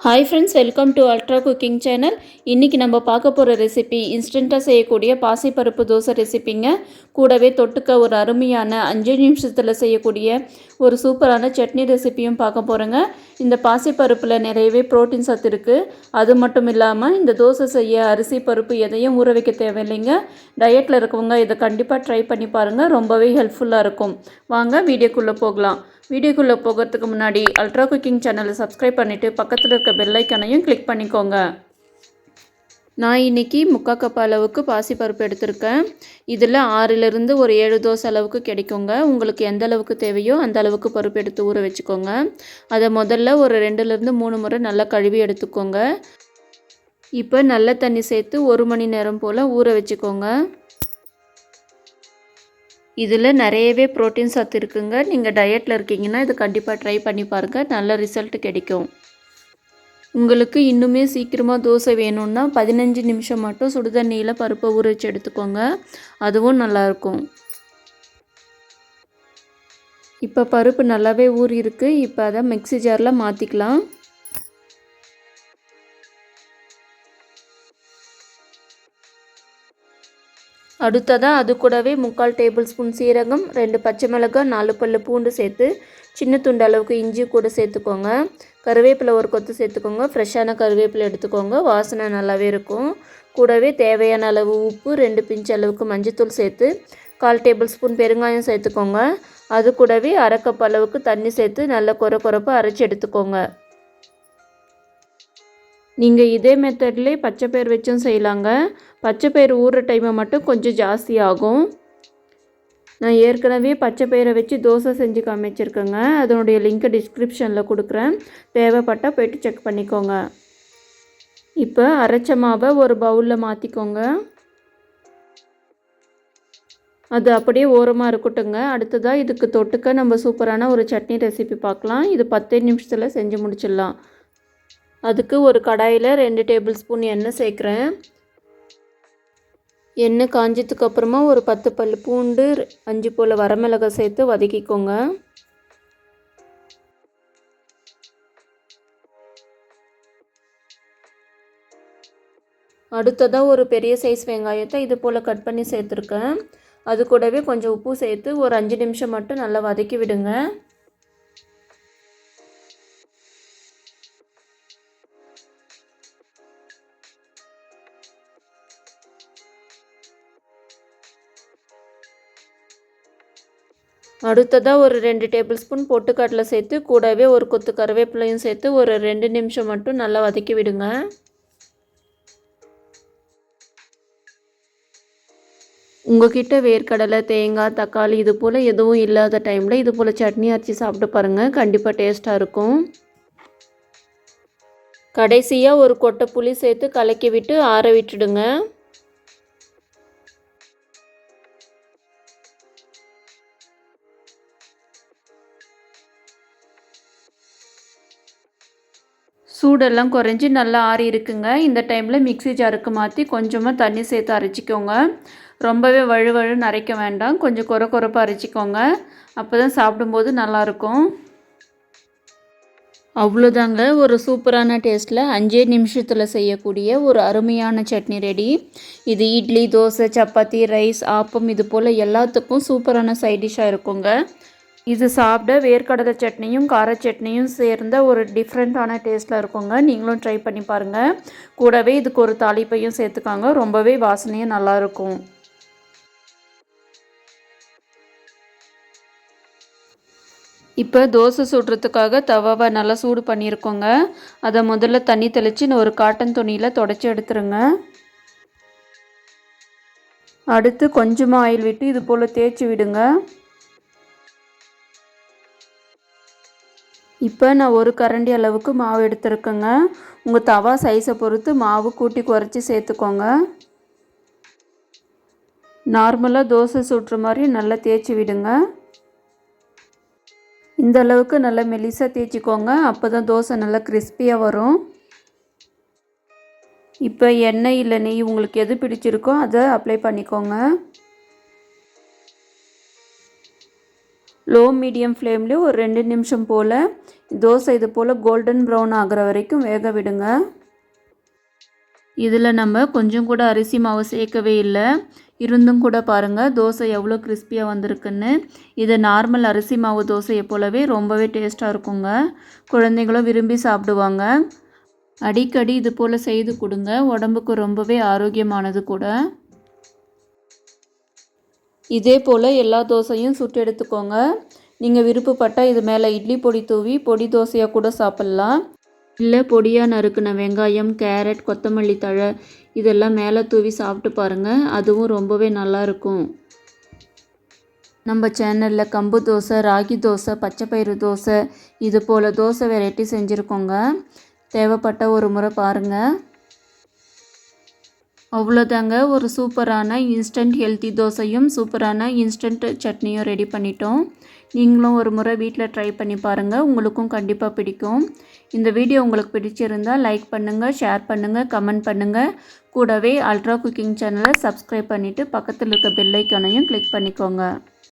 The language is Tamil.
Hi friends welcome to ultra cooking channel இன்றைக்கி நம்ம பார்க்க போகிற ரெசிபி இன்ஸ்டண்ட்டாக செய்யக்கூடிய பாசிப்பருப்பு தோசை ரெசிபிங்க கூடவே தொட்டுக்க ஒரு அருமையான அஞ்சு நிமிஷத்தில் செய்யக்கூடிய ஒரு சூப்பரான சட்னி ரெசிபியும் பார்க்க போகிறோங்க இந்த பாசிப்பருப்பில் நிறையவே ப்ரோட்டீன் சத்து இருக்குது அது மட்டும் இல்லாமல் இந்த தோசை செய்ய அரிசி பருப்பு எதையும் ஊற வைக்க தேவையில்லைங்க. டயட்டில் இருக்கவங்க இதை கண்டிப்பாக ட்ரை பண்ணி பாருங்கள் ரொம்பவே ஹெல்ப்ஃபுல்லாக இருக்கும். வாங்க வீடியோக்குள்ளே போகலாம். வீடியோக்குள்ளே போகிறதுக்கு முன்னாடி அல்ட்ரா குக்கிங் சேனலை சப்ஸ்கிரைப் பண்ணிவிட்டு பக்கத்தில் இருக்க பெல்லைக்கனையும் கிளிக் பண்ணிக்கோங்க. நான் இன்றைக்கி முக்கால் கப் அளவுக்கு பாசிப்பருப்பு எடுத்திருக்கேன். இதில் ஆறிலிருந்து ஒரு ஏழு தோசை அளவுக்கு கிடைக்குங்க. உங்களுக்கு எந்த அளவுக்கு தேவையோ அந்த அளவுக்கு பருப்பு எடுத்து ஊற வச்சுக்கோங்க. அதை முதல்ல ஒரு ரெண்டுலேருந்து மூணு முறை நல்லா கழுவி எடுத்துக்கோங்க. இப்போ நல்ல தண்ணி சேர்த்து ஒரு மணி நேரம் போல் ஊற வச்சுக்கோங்க. இதில் நிறையவே ப்ரோட்டீன் சத்து இருக்குங்க. நீங்கள் டயட்டில் இருக்கீங்கன்னா இது கண்டிப்பாக ட்ரை பண்ணி பாருங்கள் நல்ல ரிசல்ட் கிடைக்கும். உங்களுக்கு இன்னுமே சீக்கிரமாக தோசை வேணும்னா பதினஞ்சு நிமிஷம் மட்டும் சுடுதண்ணியில் பருப்பை ஊற வச்சு எடுத்துக்கோங்க. அதுவும் நல்லாயிருக்கும் இப்போ பருப்பு நல்லாவே ஊறி இருக்குது இப்போ அதை மிக்ஸி ஜாரில் மாற்றிக்கலாம் அடுத்ததாக அது கூடவே முக்கால் டேபிள் ஸ்பூன் சீரகம் ரெண்டு பச்சை மிளகாய் நாலு பல்லு பூண்டு சேர்த்து சின்ன துண்டு அளவுக்கு இஞ்சி கூட சேர்த்துக்கோங்க. கருவேப்பிலை ஒரு கொத்து சேர்த்துக்கோங்க. ஃப்ரெஷ்ஷான கருவேப்பிலை எடுத்துக்கோங்க. வாசனை நல்லாவே இருக்கும். கூடவே தேவையான அளவு உப்பு ரெண்டு பிஞ்ச் அளவுக்கு மஞ்சத்தூள் சேர்த்து கால் டேபிள் ஸ்பூன் பெருங்காயம் சேர்த்துக்கோங்க. அது கூடவே அரைக்கப்பளவுக்கு அளவுக்கு தண்ணி சேர்த்து நல்லா குறை குறைப்பாக அரைச்சி எடுத்துக்கோங்க. நீங்கள் இதே மெத்தட்லேயே பச்சை பயிர் வச்சும் செய்யலாங்க. பச்சை பயிர் ஊறுற டைமை மட்டும் கொஞ்சம் ஜாஸ்தி ஆகும். நான் ஏற்கனவே பச்சை பயிரை வச்சு தோசை செஞ்சு காமிச்சிருக்கேங்க. அதனுடைய லிங்க்கை டிஸ்கிரிப்ஷனில் கொடுக்குறேன். தேவைப்பட்டால் போய்ட்டு செக் பண்ணிக்கோங்க. இப்போ அரைச்ச மாவை ஒரு பவுலில் மாற்றிக்கோங்க அது அப்படியே ஓரமாக இருக்கட்டுங்க அடுத்ததாக இதுக்கு தொட்டுக்க நம்ம சூப்பரான ஒரு சட்னி ரெசிபி பார்க்கலாம். இது பத்தே நிமிஷத்தில் செஞ்சு முடிச்சிடலாம். அதுக்கு ஒரு கடாயில் ரெண்டு டேபிள் ஸ்பூன் எண்ணெய் சேர்க்குறேன். எண்ணெய் காஞ்சதுக்கு அப்புறமா ஒரு பத்து பல் பூண்டு அஞ்சு போல் வரமிளகாய் சேர்த்து வதக்கிக்கோங்க. அடுத்ததாக ஒரு பெரிய சைஸ் வெங்காயத்தை இது போல் கட் பண்ணி சேர்த்துருக்கேன். அது கூடவே கொஞ்சம் உப்பு சேர்த்து ஒரு அஞ்சு நிமிஷம் மட்டும் நல்லா வதக்கி விடுங்க. அடுத்ததாக ஒரு ரெண்டு டேபிள் ஸ்பூன் பொட்டுக்கடலை சேர்த்து கூடவே ஒரு கொத்து கருவேப்பிலையும் சேர்த்து ஒரு ரெண்டு நிமிஷம் மட்டும் நல்லா வதக்கி விடுங்க. உங்ககிட்ட வேர்க்கடலை தேங்காய் தக்காளி இது போல் எதுவும் இல்லாத டைமில் இது போல் சட்னி அரைச்சி சாப்பிட்டு பாருங்கள் கண்டிப்பாக டேஸ்ட்டாக இருக்கும். கடைசியாக ஒரு கொட்டை புளி சேர்த்து கலக்கி விட்டு ஆற விட்டுடுங்க. சூடெல்லாம் குறைஞ்சி நல்லா ஆறி இருக்குங்க. இந்த டைமில் மிக்சி ஜாருக்கு மாற்றி கொஞ்சமாக தண்ணி சேர்த்து அரைச்சிக்கோங்க. ரொம்பவே வழுவழுன்னு அரைக்க வேண்டாம். கொஞ்சம் குறை குறைப்பாக அரைச்சிக்கோங்க. அப்போ தான் சாப்பிடும்போது நல்லாயிருக்கும். அவ்வளோதாங்க. ஒரு சூப்பரான டேஸ்ட்டில் அஞ்சே நிமிஷத்தில் செய்யக்கூடிய ஒரு அருமையான சட்னி ரெடி. இது இட்லி தோசை சப்பாத்தி ரைஸ் ஆப்பம் இது போல் எல்லாத்துக்கும் சூப்பரான சைட் டிஷ்ஷாக இருக்குங்க. இது சாப்பிட வேர்க்கடலை சட்னியும் கார சட்னியும் சேர்ந்த ஒரு டிஃப்ரெண்ட்டான டேஸ்ட்டில் இருக்குங்க. நீங்களும் ட்ரை பண்ணி பாருங்கள் கூடவே இதுக்கு ஒரு தாளிப்பையும் சேர்த்துக்காங்க. ரொம்பவே வாசனையும் நல்லாயிருக்கும் இப்போ தோசை சுடுறதுக்காக தவாவை நல்லா சூடு பண்ணியிருக்கோங்க. அதை முதல்ல தண்ணி தெளித்து ஒரு காட்டன் துணியில் தொடச்சி எடுத்துருங்க. அடுத்து கொஞ்சமாக ஆயில் விட்டு இது போல் தேய்ச்சி விடுங்க. இப்போ நான் ஒரு கரண்டி அளவுக்கு மாவு எடுத்துருக்கேங்க. உங்கள் தவா சைஸை பொறுத்து மாவு கூட்டி குறைச்சி சேர்த்துக்கோங்க. நார்மலாக தோசை சுட்டுற மாதிரி நல்லா தேய்ச்சி விடுங்க. இந்த அளவுக்கு நல்லா மெலிசாக தேய்ச்சிக்கோங்க. அப்போ தான் தோசை நல்லா கிறிஸ்பியாக வரும். இப்போ எண்ணெய் இல்லை நெய் உங்களுக்கு எது பிடிச்சிருக்கோ அதை அப்ளை பண்ணிக்கோங்க. லோ மீடியம் ஃப்ளேம்லேயே ஒரு ரெண்டு நிமிஷம் போல் தோசை இது போல் கோல்டன் ப்ரௌன் ஆகிற வரைக்கும் வேக விடுங்க. இதில் நம்ம கொஞ்சம் கூட அரிசி மாவு சேர்க்கவே இல்லை. இருந்தும் கூட பாருங்கள் தோசை எவ்வளோ கிறிஸ்பியாக வந்திருக்குன்னு. இது நார்மல் அரிசி மாவு தோசையை போலவே ரொம்பவே டேஸ்ட்டாக இருக்குங்க. குழந்தைங்களும் விரும்பி சாப்பிடுவாங்க. அடிக்கடி இது போல் செய்து கொடுங்க உடம்புக்கு ரொம்பவே ஆரோக்கியமானது கூட. இதே போல் எல்லா தோசையும் சுட்டு எடுத்துக்கோங்க. நீங்கள் விருப்பப்பட்டால் இது மேலே இட்லி பொடி தூவி பொடி தோசையாக கூட சாப்பிட்லாம். இல்லை பொடியாக நறுக்குன வெங்காயம் கேரட் கொத்தமல்லி தழை இதெல்லாம் மேலே தூவி சாப்பிட்டு பாருங்கள் அதுவும் ரொம்பவே நல்லாயிருக்கும் நம்ம சேனலில் கம்பு தோசை ராகி தோசை பச்சைப்பயிறு தோசை இது போல் தோசை வெரைட்டி செஞ்சுருக்கோங்க. தேவைப்பட்ட ஒரு முறை பாருங்கள் அவ்வளோதாங்க. ஒரு சூப்பரான இன்ஸ்டன்ட் ஹெல்த்தி தோசையும் சூப்பரான இன்ஸ்டன்ட் சட்னியும் ரெடி பண்ணிட்டோம். நீங்களும் ஒரு முறை வீட்டில் ட்ரை பண்ணி பாருங்கள் உங்களுக்கும் கண்டிப்பாக பிடிக்கும். இந்த வீடியோ உங்களுக்கு பிடிச்சிருந்தால் லைக் பண்ணுங்கள் ஷேர் பண்ணுங்கள் கமெண்ட் பண்ணுங்கள் கூடவே அல்ட்ரா குக்கிங் சேனலை சப்ஸ்கிரைப் பண்ணிவிட்டு பக்கத்தில் இருக்க பெல்லைக்கானையும் கிளிக் பண்ணிக்கோங்க.